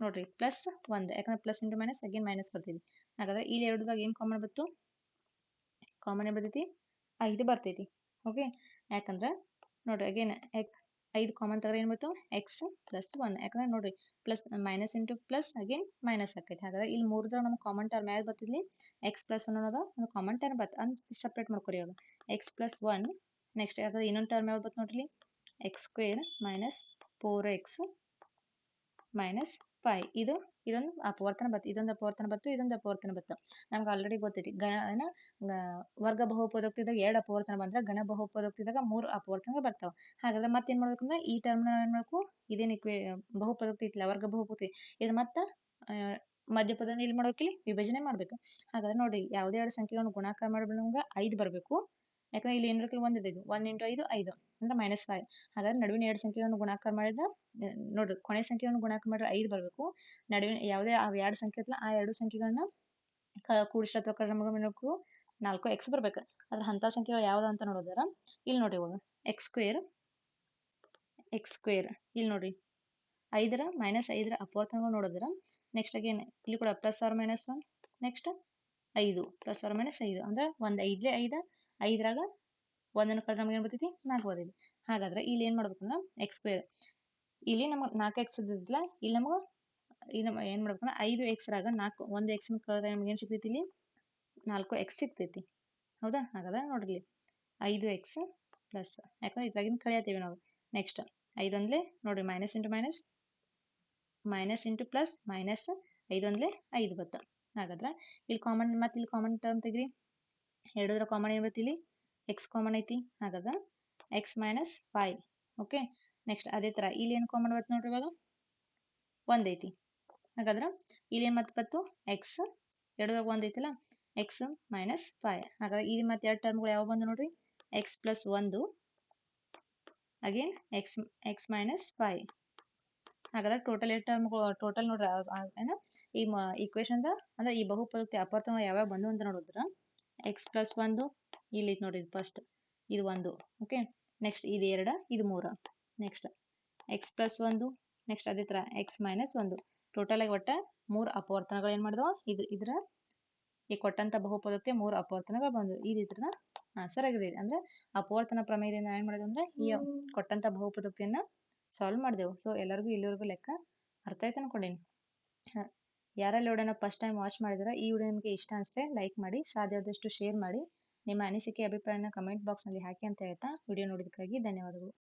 [SPEAKER 1] ನೋಡ್ರಿ ಪ್ಲಸ್ ಒಂದು. ಯಾಕಂದ್ರೆ plus into minus again minus ಬರ್ತೀವಿ ಹಾಗಾದ್ರೆ ಇಲ್ಲಿ ಎರಡದಾಗ ಏನು ಕಾಮನ್ ಬಂತು? ಕಾಮನ್ ಏನು ಬರ್ತೈತಿ? ಐದು ಬರ್ತೈತಿ. ಓಕೆ ಯಾಕಂದ್ರೆ ನೋಡ್ರಿ ಅಗೇನ್ ಐದು ಕಾಮನ್ ತಗೊಂಡ್ರೆ ಏನು ಬಂತು ಎಕ್ಸ್ ಪ್ಲಸ್ ಒನ್ ಯಾಕಂದ್ರೆ ನೋಡ್ರಿ plus minus into plus again minus ಆಕೈತಿ. ಹಾಗಾದ್ರೆ ಇಲ್ಲಿ ಮೂರದಾಗ ನಮ್ಗೆ ಕಾಮನ್ ಟರ್ಮ್ ಯಾವ್ದು ಬರ್ತಿದ್ಲಿ ಎಕ್ಸ್ ಪ್ಲಸ್ ಒನ್ ಅನ್ನೋದು ಒಂದು ಕಾಮನ್ ಟರ್ಮ್ ಬರ್ತ ಅನ್ ಸಪ್ರೇಟ್ ಮಾಡ್ಕೊರಿ ಅವಾಗ ಎಕ್ಸ್ ಪ್ಲಸ್ ಒನ್ ನೆಕ್ಸ್ಟ್ ಯಾಕಂದ್ರೆ ಇನ್ನೊಂದು ಟರ್ಮ್ ಯಾವ್ದು ಬರ್ತದೆ ನೋಡ್ರಿ x square minus four x minus five ಇದು, ಇದೊಂದು ಅಪವರ್ತನ ಬತ್ತು ಇದೊಂದು ಅಪವರ್ತನ ಬತ್ತು ಇದೊಂದು ಅಪವರ್ತನ ಬತ್ತು ನಮ್ಗೆ ಆಲ್ರೆಡಿ ಗೊತ್ತೈತಿ. ಗಣ ವರ್ಗ ಬಹುಪದೋಕ್ತಿದಾಗ ಎರಡು ಅಪವರ್ತನ ಬಂದ್ರೆ, ಗಣ ಬಹುಪದೋಕ್ತಿದಾಗ ಮೂರು ಅಪವರ್ತನಗಳು ಬರ್ತಾವೆ. ಹಾಗಾದ್ರೆ ಮತ್ತೆ ಏನು ಮಾಡ್ಬೇಕಂದ್ರೆ, ಈ ಟರ್ಮ್ ಏನು ಮಾಡಬೇಕು? ಇದೇನು ಇಕ್ವೇ ಬಹುಪದೋಕ್ತಿ ಇತ್ತಲ್ಲ ವರ್ಗ ಬಹುಪತಿ ಇದು ಮತ್ತೆ ಮಧ್ಯಪದ ಇಲ್ಲಿ ಮಾಡ್ಬೇಕಿಲ್ಲಿ ವಿಭಜನೆ ಮಾಡಬೇಕು. ಹಾಗಾದ್ರೆ ನೋಡಿ, ಯಾವುದೇ ಎರಡು ಸಂಖ್ಯೆಗಳನ್ನು ಗುಣಾಕಾರ ಮಾಡಿದ್ರೆ ನಮ್ಗೆ ಐದು ಬರಬೇಕು. ಯಾಕಂದ್ರೆ ಇಲ್ಲಿ ಏನಾರ ಒಂದು ಇದು? ಒನ್ ಇಂಟು ಐದು ಐದು. ಅಂದ್ರೆ ಮೈನಸ್ ಫೈವ್ ಹಾಗಾದ್ರೆ ನಡುವಿನ ಎರಡು ಸಂಖ್ಯೆಗಳನ್ನು ಗುಣಾಕಾರ ಮಾಡಿದ್ರೆ ನೋಡ್ರಿ ಕೊನೆ ಸಂಖ್ಯೆಗಳನ್ನು ಗುಣಾಕಾರ ಮಾಡಿದ್ರೆ ಐದು ಬರಬೇಕು. ನಡುವಿನ ಯಾವುದೇ ಆ ಎರಡು ಸಂಖ್ಯೆ ಇರ್ತಲ್ಲ ಆ ಎರಡು ಸಂಖ್ಯೆಗಳನ್ನ ಕೂಡಿಸಿ ಅಥವಾ ಕಡಿಮೆ ನಾಲ್ಕು ಎಕ್ಸ್ ಬರ್ಬೇಕು. ಅದ್ರ ಹಂತ ಸಂಖ್ಯೆಗಳು ಯಾವ್ದು ಅಂತ ನೋಡೋದಾರ ಇಲ್ಲಿ ನೋಡ್ರಿ ಇವಾಗ. ಎಕ್ಸ್ ಸ್ಕ್ವೇರ್ ಎಕ್ಸ್ ಸ್ಕ್ವೇರ್ ಇಲ್ಲಿ ನೋಡ್ರಿ. ಐದರ ಮೈನಸ್ ಐದರ ಅಪವರ್ತನಗಳು ನೋಡಿದ್ರೆ ನೆಕ್ಸ್ಟ್ ಅಗೇನ್ ಇಲ್ಲಿ ಕೂಡ plus or minus one next ಐದು. ಪ್ಲಸ್ ಆರ್ ಮೈನಸ್ ಐದು. ಅಂದ್ರೆ ಒಂದು ಐದ್ಲೆ ಐದ ಐದ್ರಾಗ ಒಂದನ್ನು ಕಳೆದ್ರೆ ನಮ್ಗೆ ಏನು ಬರ್ತೈತಿ? ನಾಲ್ಕು ಬರ್ತೈತಿ. ಹಾಗಾದ್ರೆ ಇಲ್ಲಿ ಏನು ಮಾಡ್ಬೇಕಂದ್ರೆ ಎಕ್ಸ್ ಸ್ಕ್ವೇರ್ ಇಲ್ಲಿ ನಮಗೆ ನಾಲ್ಕು ಎಕ್ಸ್ ಇದ್ದಿಲ್ಲ ಇಲ್ಲಿ ನಮಗೆ ಇಲ್ಲಿ ನಮ್ಮ ಏನು ಮಾಡ್ಬೇಕಂದ್ರೆ ಐದು ಎಕ್ಸ್ ರಾಗ ನಾಲ್ಕು, ಒಂದು ಎಕ್ಸ್ ಕಳೆದ್ರೆ ನಮ್ಗೆ ಏನು ಸಿಗ್ತೈತಿ ಇಲ್ಲಿ? ನಾಲ್ಕು ಎಕ್ಸ್ ಸಿಗ್ತೈತಿ. ಹೌದಾ? ಹಾಗಾದ್ರೆ ನೋಡ್ರಿ ಐದು ಎಕ್ಸ್ ಪ್ಲಸ್ ಯಾಕಂದ್ರೆ ಇದ್ರಾಗಿನ ಕಳಿಯತ್ತೀವಿ ನಾವು. ನೆಕ್ಸ್ಟ್ ಐದೊಂದ್ಲೆ ನೋಡ್ರಿ minus into minus minus into plus minus ಐದೊಂದ್ಲೆ ಐದು ಬತ್ತ. ಹಾಗಾದ್ರೆ ಇಲ್ಲಿ ಕಾಮನ್ ಮತ್ತೆ ಇಲ್ಲಿ ಕಾಮನ್ ಟರ್ಮ್ ತೆಗ್ರಿ ಎರಡರ ಕಾಮನ್ ಏನು ಇಲ್ಲಿ ಎಕ್ಸ್ ಕಾಮನ್ ಐತಿ, ಹಾಗಾದ್ರೆ x minus five okay next ಅದೇ ಥರ ಇಲ್ಲಿ ಏನು ಕಾಮನ್ ಬತ್ತು ನೋಡ್ರಿ ಇವಾಗ? ಐತಿ. ಹಾಗಾದ್ರೆ ಇಲ್ಲಿ ಏನು ಮತ್ತೆ ಬತ್ತು? ಎಕ್ಸ್ ಎರಡದಾಗ ಒಂದೈತಿಲ್ಲ ಎಕ್ಸ್ ಮೈನಸ್ ಫೈವ್ ಹಾಗಾದ್ರೆ ಇಲ್ಲಿ ಮತ್ತೆ ಎರಡು ಟರ್ಮ್ಗಳು ಯಾವ ಬಂದು ನೋಡ್ರಿ? ಎಕ್ಸ್ ಪ್ಲಸ್ ಒಂದು again x x minus five ಹಾಗಾದ್ರೆ ಟೋಟಲ್ ಎರಡು ಟರ್ಮ್ಗಳು ಟೋಟಲ್ ನೋಡ್ರಿ ಏನ? ಈ ಈಕ್ವೇಶನ್ ಅಂದ್ರೆ ಈ ಬಹುಪದಕ್ಕೆ ಅಪರ್ತನ ಯಾವ್ಯಾವ ಬಂದು ಅಂತ ನೋಡಿದ್ರ? ಎಕ್ಸ್ ಪ್ಲಸ್ ಒಂದು, ಇಲ್ಲಿ ನೋಡಿ ಫಸ್ಟ್ ಇದು ಒಂದು ಓಕೆ ನೆಕ್ಸ್ಟ್ ಇದು ಎರಡು, ಇದು ಮೂರು. ನೆಕ್ಸ್ಟ್ ಎಕ್ಸ್ ಪ್ಲಸ್ ಒಂದು ನೆಕ್ಸ್ಟ್ ಅದೇ ಥರ ಎಕ್ಸ್ ಮೈನಸ್ ಒಂದು. ಟೋಟಲ್ ಆಗಿ ಒಟ್ಟ ಮೂರು ಅಪವರ್ತನಗಳು ಏನು ಮಾಡಿದವು? ಇದು ಇದ್ರ ಈ ಕೊಟ್ಟಂಥ ಬಹುಪದಕ್ಕೆ ಮೂರು ಅಪವರ್ತನಗಳು ಬಂದವು. ಈ ರೀತಿನ ಆನ್ಸರ್ ಆಗಿದೆ ಅಂದ್ರೆ ಅಪವರ್ತನ ಪ್ರಮೇಯದಿಂದ ಏನು ಮಾಡೋದು ಅಂದರೆ ಈ ಕೊಟ್ಟಂಥ ಬಹುಪದಕ್ತಿಯನ್ನು ಸಾಲ್ವ್ ಮಾಡಿದೆವು. ಸೊ ಎಲ್ಲರಿಗೂ, ಇಲ್ಲಿವರೆಗೂ ಲೆಕ್ಕ ಅರ್ಥ ಆಯ್ತು ಅನ್ಕೊಂಡೀನಿ. ಯಾರೆಲ್ಲ ವಿಡಿಯೋನ ಫಸ್ಟ್ ಟೈಮ್ ವಾಚ್ ಮಾಡಿದ್ರೆ ಈ ವಿಡಿಯೋ ನಿಮಗೆ ಇಷ್ಟ ಅನಿಸಿದ್ರೆ ಲೈಕ್ ಮಾಡಿ ಸಾಧ್ಯವಾದಷ್ಟು ಶೇರ್ ಮಾಡಿ, ನಿಮ್ಮ ಅನಿಸಿಕೆ, ಅಭಿಪ್ರಾಯನ ಕಮೆಂಟ್ ಬಾಕ್ಸ್ನಲ್ಲಿ ಹಾಕಿ ಅಂತ ಹೇಳ್ತಾ ವಿಡಿಯೋ ನೋಡಿದ್ದಕ್ಕಾಗಿ ಧನ್ಯವಾದಗಳು.